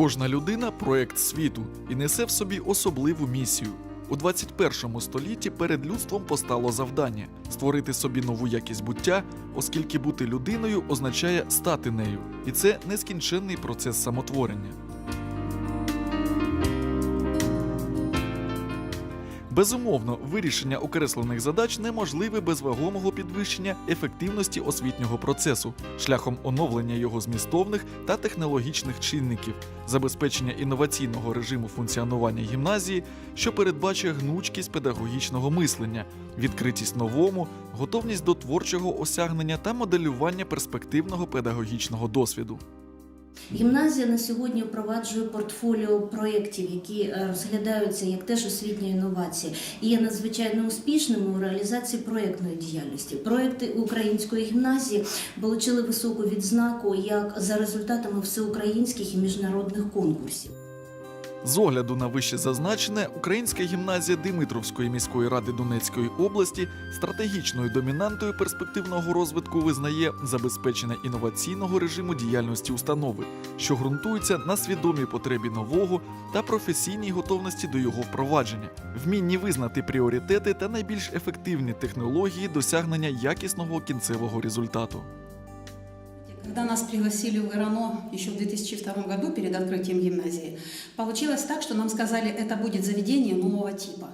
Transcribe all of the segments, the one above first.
Кожна людина проект світу і несе в собі особливу місію. У 21 столітті перед людством постало завдання створити собі нову якість буття, оскільки бути людиною означає стати нею, і це нескінченний процес самотворення. Безумовно, вирішення окреслених задач неможливе без вагомого підвищення ефективності освітнього процесу шляхом оновлення його змістовних та технологічних чинників, забезпечення інноваційного режиму функціонування гімназії, що передбачує гнучкість педагогічного мислення, відкритість новому, готовність до творчого осягнення та моделювання перспективного педагогічного досвіду. Гімназія на сьогодні впроваджує портфоліо проєктів, які е, розглядаються як теж освітні інновації, і є надзвичайно успішними у реалізації проєктної діяльності. Проєкти української гімназії отримали високу відзнаку як за результатами всеукраїнських і міжнародних конкурсів. З огляду на вище зазначене, Українська гімназія Димитровської міської ради Донецької області стратегічною домінантою перспективного розвитку визнає забезпечення інноваційного режиму діяльності установи, що ґрунтується на свідомій потребі нового та професійній готовності до його впровадження, вмінні визнати пріоритети та найбільш ефективні технології досягнення якісного кінцевого результату. Когда нас пригласили в ИРАНО еще в 2002 году перед открытием гимназии, получилось так, что нам сказали, это будет заведение нового типа.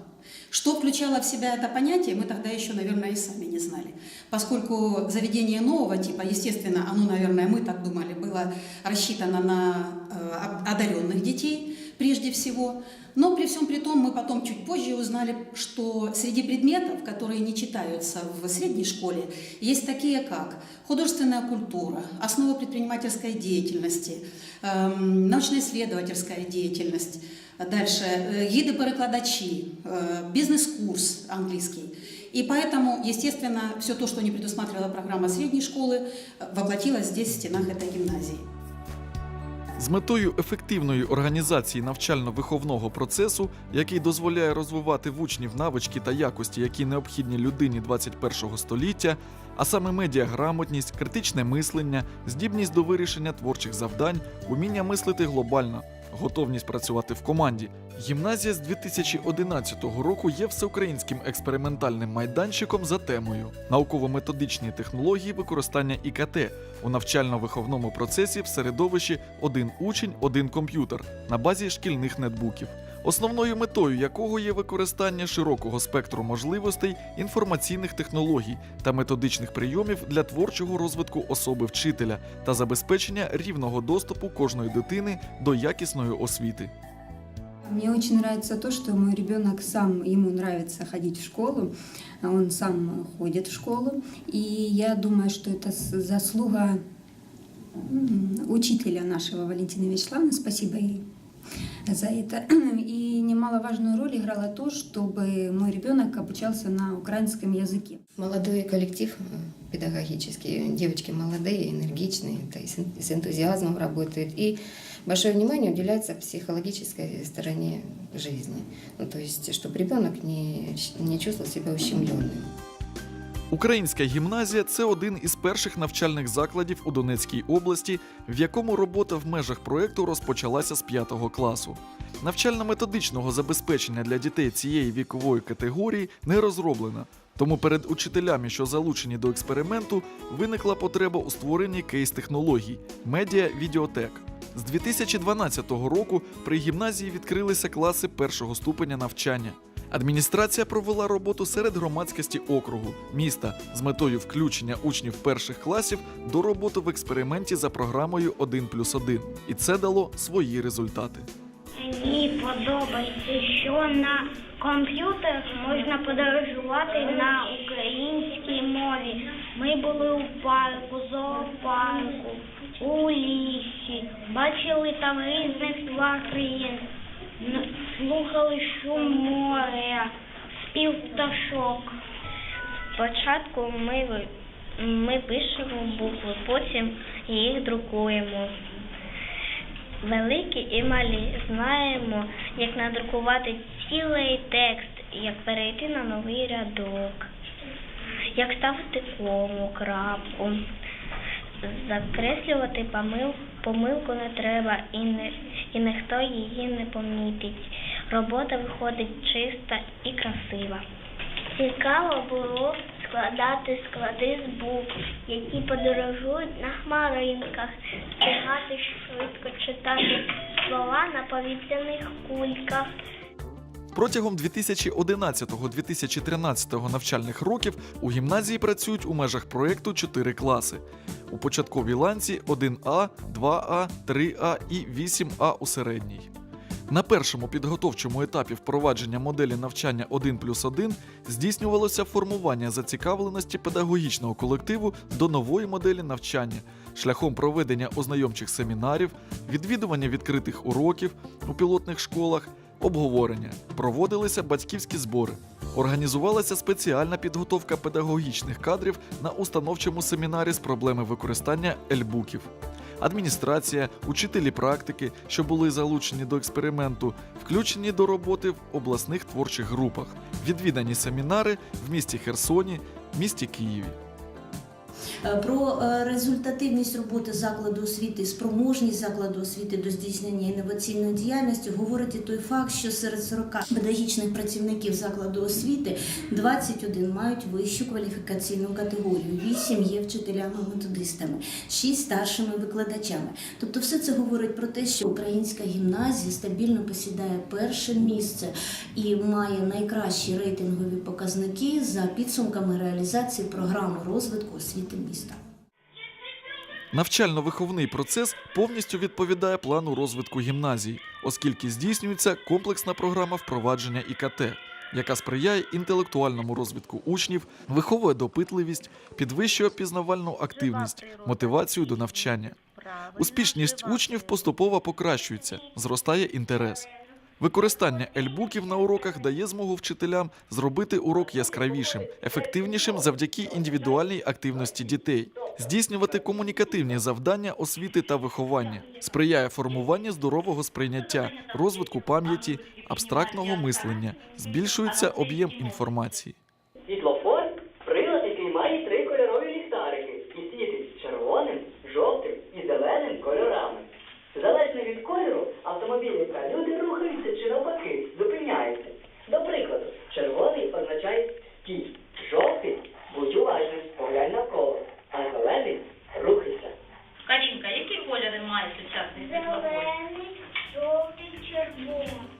Что включало в себя это понятие, мы тогда еще, наверное, и сами не знали. Поскольку заведение нового типа, естественно, оно, наверное, мы так думали, было рассчитано на э, одаренных детей прежде всего. Но при всем при том мы потом чуть позже узнали, что среди предметов, которые не читаются в средней школе, есть такие как художественная культура, основы предпринимательской деятельности, эм, научно-исследовательская деятельность, дальше э, гиды-перекладачи, э, бизнес-курс английский. И поэтому, естественно, все то, что не предусматривала программа средней школы, воплотилось здесь, в стенах этой гимназии. З метою ефективної організації навчально-виховного процесу, який дозволяє розвивати в учнів навички та якості, які необхідні людині 21 століття, а саме медіаграмотність, критичне мислення, здібність до вирішення творчих завдань, уміння мислити глобально, готовність працювати в команді. Гімназія з 2011 року є всеукраїнським експериментальним майданчиком за темою науково-методичні технології використання ІКТ у навчально-виховному процесі в середовищі один учень, один комп'ютер на базі шкільних нетбуків Основною метою якого є використання широкого спектру можливостей інформаційних технологій та методичних прийомів для творчого розвитку особи вчителя та забезпечення рівного доступу кожної дитини до якісної освіти. Мне очень нравится то, что мой ребенок сам, ему нравится ходить в школу, он сам ходит в школу, и я думаю, что это с- заслуга м, учителя нашего Валентины Вячеславовны, спасибо ей за это. И немаловажную роль играло то, чтобы мой ребенок обучался на украинском языке. Молодой коллектив э, педагогический, девочки молодые, энергичные, то есть с энтузиазмом работают. И большое внимание уделяется психологической стороне жизни. Ну, то есть, чтобы ребенок не, не чувствовал себя ущемленным. Українська гімназія це один із перших навчальних закладів у Донецькій області, в якому робота в межах проєкту розпочалася з 5 класу. Навчально-методичного забезпечення для дітей цієї вікової категорії не розроблено. Тому перед учителями, що залучені до експерименту, виникла потреба у створенні кейс-технологій медіа відеотек. З 2012 року при гімназії відкрилися класи першого ступеня навчання. Адміністрація провела роботу серед громадськості округу, міста з метою включення учнів перших класів до роботи в експерименті за програмою 1 плюс 1. І це дало свої результати. Мені подобається, що на комп'ютерах можна подорожувати на українській мові. Ми були у парку, зоопарку, у лісі, бачили там різних тварин, слухали шум моря, спів пташок. Спочатку ми, ми пишемо букви, потім їх друкуємо. Великі і малі знаємо, як надрукувати цілий текст, як перейти на новий рядок, як ставити кому, крапку. Закреслювати помил, помилку не треба і не, і ніхто її не помітить. Робота виходить чиста і красива. Цікаво було складати склади з букв, які подорожують на хмаринках, встигати швидко читати слова на повітряних кульках. Протягом 2011-2013 навчальних років у гімназії працюють у межах проєкту 4 класи. У початковій ланці 1А, 2А, 3А і 8А у середній. На першому підготовчому етапі впровадження моделі навчання 1 плюс 1 здійснювалося формування зацікавленості педагогічного колективу до нової моделі навчання шляхом проведення ознайомчих семінарів, відвідування відкритих уроків у пілотних школах, обговорення, проводилися батьківські збори. Організувалася спеціальна підготовка педагогічних кадрів на установчому семінарі з проблеми використання ельбуків. Адміністрація, учителі практики, що були залучені до експерименту, включені до роботи в обласних творчих групах, відвідані семінари в місті Херсоні, місті Києві. Е, Про е, результативність роботи закладу освіти спроможність закладу освіти до здійснення інноваційної діяльності говорить і той факт, що серед 40 педагогічних працівників закладу освіти 21 мають вищу кваліфікаційну категорію, 8 є вчителями-методистами, 6 старшими викладачами. Тобто, все це говорить про те, що українська гімназія стабільно посідає перше місце і має найкращі рейтингові показники за підсумками реалізації програми розвитку освіти міста. Навчально-виховний процес повністю відповідає плану розвитку гімназії, оскільки здійснюється комплексна програма впровадження ІКТ, яка сприяє інтелектуальному розвитку учнів, виховує допитливість, підвищує пізнавальну активність, мотивацію до навчання. Успішність учнів поступово покращується, зростає інтерес. Використання ельбуків на уроках дає змогу вчителям зробити урок яскравішим, ефективнішим завдяки індивідуальній активності дітей, здійснювати комунікативні завдання освіти та виховання, сприяє формуванню здорового сприйняття, розвитку пам'яті, абстрактного мислення, збільшується об'єм інформації. Які кольори має сучасний світлофор? Зелений, жовтий, червоний.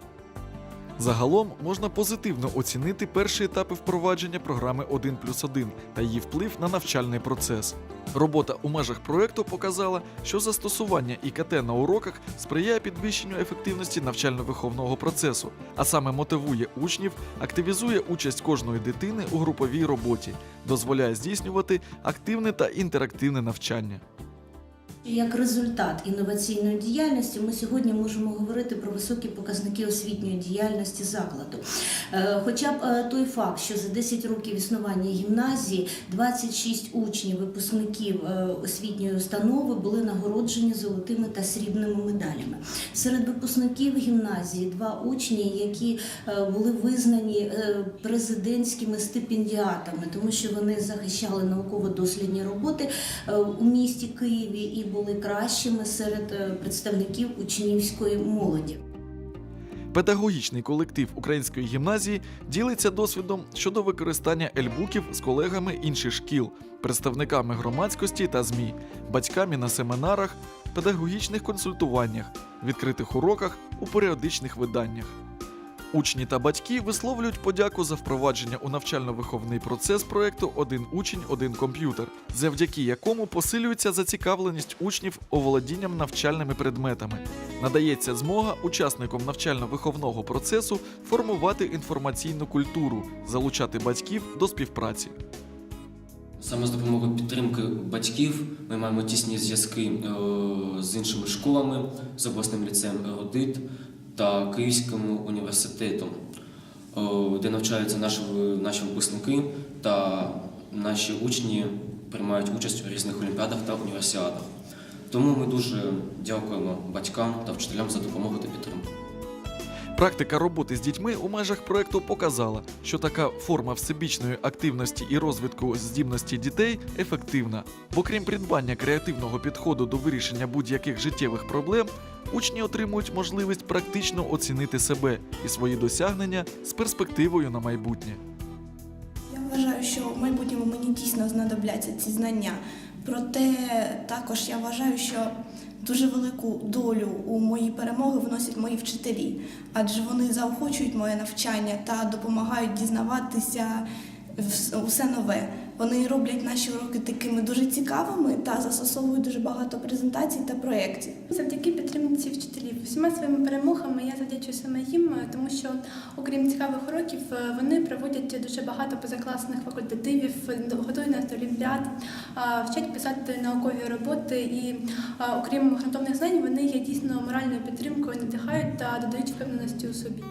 Загалом можна позитивно оцінити перші етапи впровадження програми 1 плюс 1 та її вплив на навчальний процес. Робота у межах проекту показала, що застосування ІКТ на уроках сприяє підвищенню ефективності навчально-виховного процесу, а саме мотивує учнів, активізує участь кожної дитини у груповій роботі, дозволяє здійснювати активне та інтерактивне навчання. Як результат інноваційної діяльності, ми сьогодні можемо говорити про високі показники освітньої діяльності закладу. Е, Хоча б е, той факт, що за 10 років існування гімназії 26 учнів, випускників е, освітньої установи були нагороджені золотими та срібними медалями. Серед випускників гімназії два учні, які були визнані президентськими стипендіатами, тому що вони захищали науково-дослідні роботи у місті Києві і були кращими серед е, представників учнівської молоді. Педагогічний колектив української гімназії ділиться досвідом щодо використання ельбуків з колегами інших шкіл, представниками громадськості та ЗМІ, батьками на семінарах, педагогічних консультуваннях, відкритих уроках у періодичних виданнях. Учні та батьки висловлюють подяку за впровадження у навчально-виховний процес проекту Один учень, один комп'ютер, завдяки якому посилюється зацікавленість учнів оволодінням навчальними предметами. Надається змога учасникам навчально-виховного процесу формувати інформаційну культуру, залучати батьків до співпраці. Саме з допомогою підтримки батьків ми маємо тісні зв'язки е, з іншими школами, з обласним ліцеєм Еродит та Київським університетом, е, де навчаються наші, наші випускники та наші учні приймають участь у різних олімпіадах та універсіадах. Тому ми дуже дякуємо батькам та вчителям за допомогу та підтримку. Практика роботи з дітьми у межах проекту показала, що така форма всебічної активності і розвитку здібності дітей ефективна. Бо крім придбання креативного підходу до вирішення будь-яких життєвих проблем, учні отримують можливість практично оцінити себе і свої досягнення з перспективою на майбутнє. Я вважаю, що в майбутньому мені дійсно знадобляться ці знання. Проте також я вважаю, що дуже велику долю у мої перемоги вносять мої вчителі, адже вони заохочують моє навчання та допомагають дізнаватися усе нове. Вони роблять наші уроки такими дуже цікавими та застосовують дуже багато презентацій та проєктів. Завдяки підтримці вчителів всіма своїми перемогами я завдячую саме їм, е, тому що, окрім цікавих уроків, е, вони проводять дуже багато позакласних факультативів, е, готують нас до олімпіад, вчать писати наукові роботи. І окрім ґрунтовних знань, вони є дійсно моральною підтримкою, надихають та додають впевненості у собі.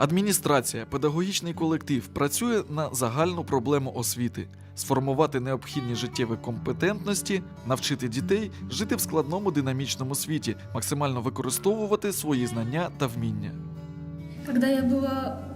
Адміністрація, педагогічний колектив працює на загальну проблему освіти сформувати необхідні життєві компетентності, навчити дітей жити в складному динамічному світі, максимально використовувати свої знання та вміння. Когда я была м,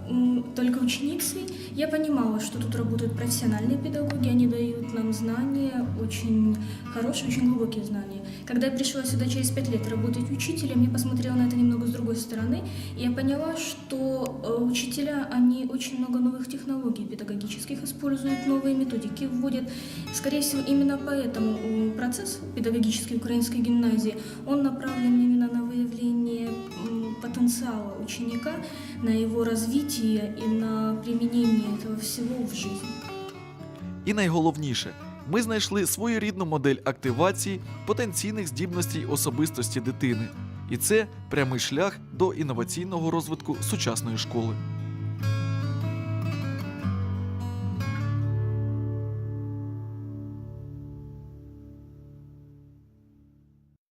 только ученицей, я понимала, что тут работают профессиональные педагоги, они дают нам знания, очень хорошие, очень глубокие знания. Когда я пришла сюда через пять лет работать учителем, я посмотрела на это немного с другой стороны, и я поняла, что э, учителя, они очень много новых технологий педагогических используют, новые методики вводят. Скорее всего, именно поэтому процесс педагогической украинской гимназии, он направлен именно на выявление потенциала ученика, на его развитие и на применение этого всего в жизни. І найголовніше, ми знайшли своєрідну модель активації потенційних здібностей особистості дитини. І це прямий шлях до інноваційного розвитку сучасної школи.